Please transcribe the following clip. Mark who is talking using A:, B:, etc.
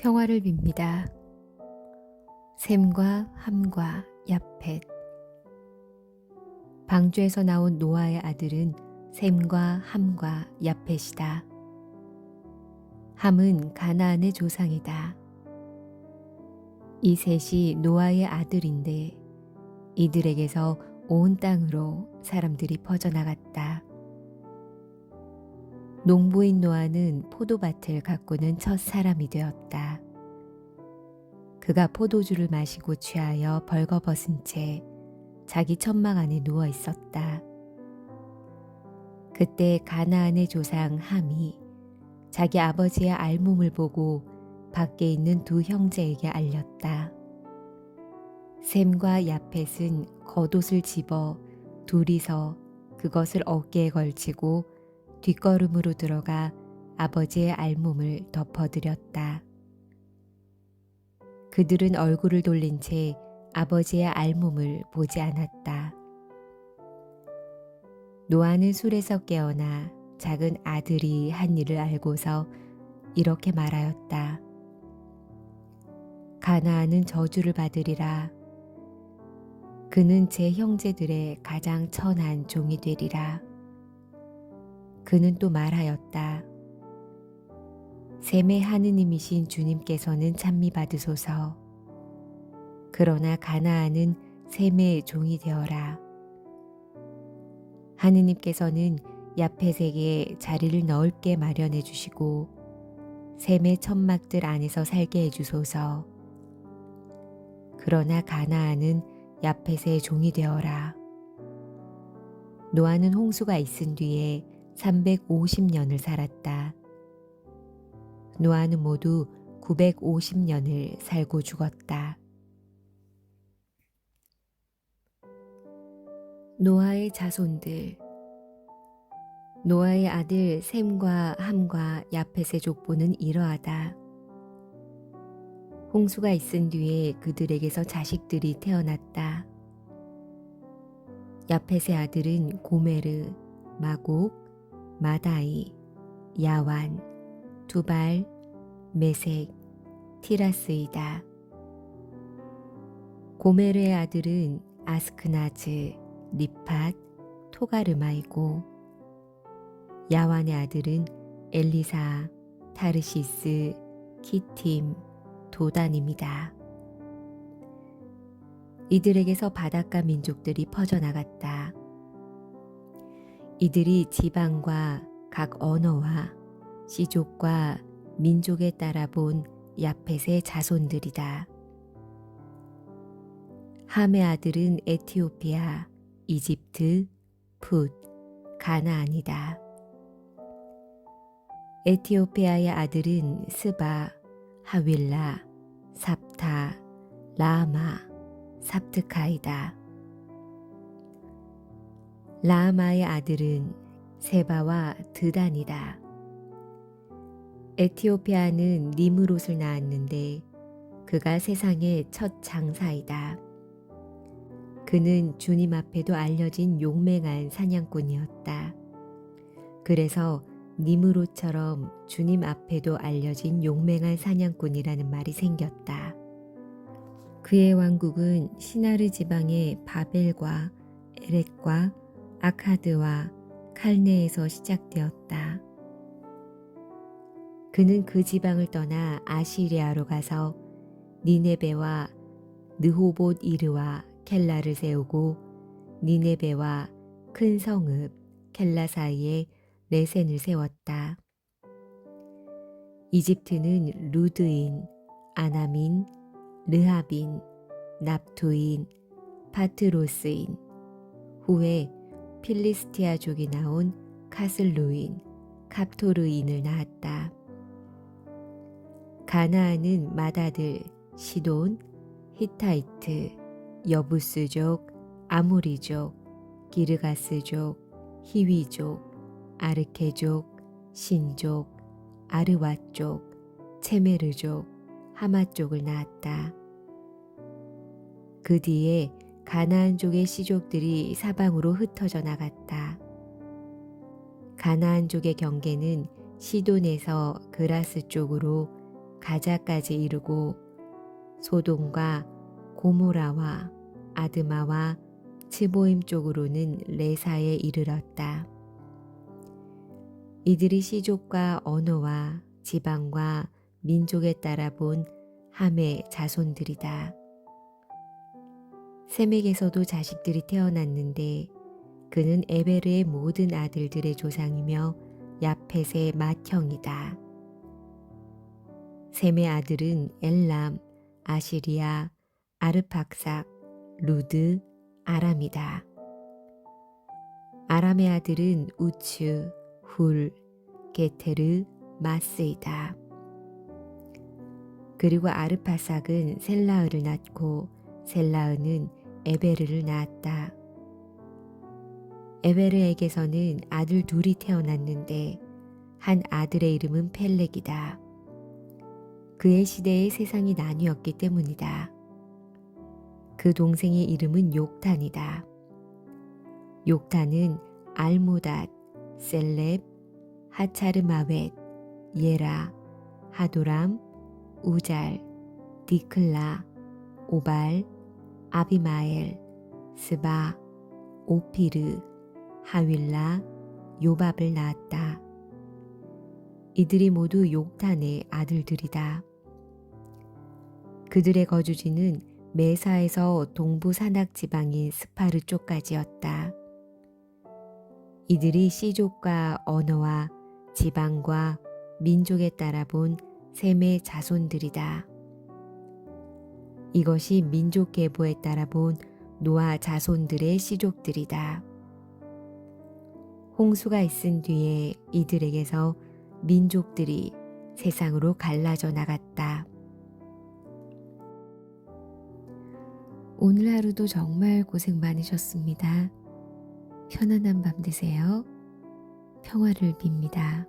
A: 평화를 빕니다. 샘과 함과 야펫 방주에서 나온 노아의 아들은 샘과 함과 야펫이다. 함은 가나안의 조상이다. 이 셋이 노아의 아들인데 이들에게서 온 땅으로 사람들이 퍼져나갔다. 농부인 노아는 포도밭을 가꾸는 첫 사람이 되었다. 그가 포도주를 마시고 취하여 벌거벗은 채 자기 천막 안에 누워 있었다. 그때 가나안의 조상 함이 자기 아버지의 알몸을 보고 밖에 있는 두 형제에게 알렸다. 샘과 야펫은 겉옷을 집어 둘이서 그것을 어깨에 걸치고 뒷걸음으로 들어가 아버지의 알몸을 덮어드렸다. 그들은 얼굴을 돌린 채 아버지의 알몸을 보지 않았다. 노아는 술에서 깨어나 작은 아들이 한 일을 알고서 이렇게 말하였다. 가나안은 저주를 받으리라. 그는 제 형제들의 가장 천한 종이 되리라. 그는 또 말하였다. 셈의 하느님이신 주님께서는 찬미 받으소서. 그러나 가나안은 셈의 종이 되어라. 하느님께서는 야펫에게 자리를 넓게 마련해 주시고 셈의 천막들 안에서 살게 해 주소서. 그러나 가나안은 야펫의 종이 되어라. 노아는 홍수가 있은 뒤에 350년을 살았다. 노아는 모두 950년을 살고 죽었다. 노아의 자손들 노아의 아들 셈과 함과 야펫의 족보는 이러하다. 홍수가 있은 뒤에 그들에게서 자식들이 태어났다. 야펫의 아들은 고메르, 마곡, 마다이, 야완, 두발, 메색, 티라스이다. 고메르의 아들은 아스크나즈, 리팟, 토가르마이고 야완의 아들은 엘리사, 타르시스, 키팀, 도단입니다. 이들에게서 바닷가 민족들이 퍼져나갔다. 이들이 지방과 각 언어와 시족과 민족에 따라 본 야펫의 자손들이다. 함의 아들은 에티오피아, 이집트, 풋, 가나안이다. 에티오피아의 아들은 스바, 하윌라, 삽타, 라마, 삽트카이다. 라마의 아들은 세바와 드단이다. 에티오피아는 니무롯을 낳았는데 그가 세상의 첫 장사이다. 그는 주님 앞에도 알려진 용맹한 사냥꾼이었다. 그래서 니무롯처럼 주님 앞에도 알려진 용맹한 사냥꾼이라는 말이 생겼다. 그의 왕국은 시나르 지방의 바벨과 에렛과 아카드와 칼네에서 시작되었다. 그는 그 지방을 떠나 아시리아로 가서 니네베와 느호봇 이르와 켈라를 세우고 니네베와 큰 성읍 켈라 사이에 레센을 세웠다. 이집트는 루드인, 아나민, 르하빈, 납투인, 파트로스인, 후에 필리스티아족이 나온 카슬루인, 갑토르인을 낳았다. 가나안은 마다들, 시돈, 히타이트, 여부스족, 아모리족, 기르가스족, 히위족, 아르케족, 신족, 아르와족, 체메르족, 하마족을 낳았다. 그 뒤에 가나안 족의 시족들이 사방으로 흩어져 나갔다. 가나안 족의 경계는 시돈에서 그라스 쪽으로 가자까지 이르고 소돔과 고모라와 아드마와 츠보임 쪽으로는 레사에 이르렀다. 이들이 시족과 언어와 지방과 민족에 따라 본 함의 자손들이다. 셈에게서도 자식들이 태어났는데 그는 에베르의 모든 아들들의 조상이며 야펫의 맏형이다. 셈의 아들은 엘람, 아시리아, 아르팍삭, 루드, 아람이다. 아람의 아들은 우츠, 훌, 게테르, 마스이다. 그리고 아르파삭은 셀라흐를 낳고 셀라흐는 에베르를 낳았다. 에베르에게서는 아들 둘이 태어났는데 한 아들의 이름은 펠렉이다. 그의 시대에 세상이 나뉘었기 때문이다. 그 동생의 이름은 욕탄이다. 욕탄은 알모닷, 셀렙, 하차르마웻, 예라, 하도람, 우잘, 디클라, 오발, 아비마엘, 스바, 오피르, 하윌라, 요밥을 낳았다. 이들이 모두 욕탄의 아들들이다. 그들의 거주지는 메사에서 동부 산악 지방인 스파르 쪽까지였다. 이들이 시족과 언어와 지방과 민족에 따라 본 셈의 자손들이다. 이것이 민족 계보에 따라 본 노아 자손들의 시족들이다. 홍수가 있은 뒤에 이들에게서 민족들이 세상으로 갈라져 나갔다. 오늘 하루도 정말 고생 많으셨습니다. 편안한 밤 되세요. 평화를 빕니다.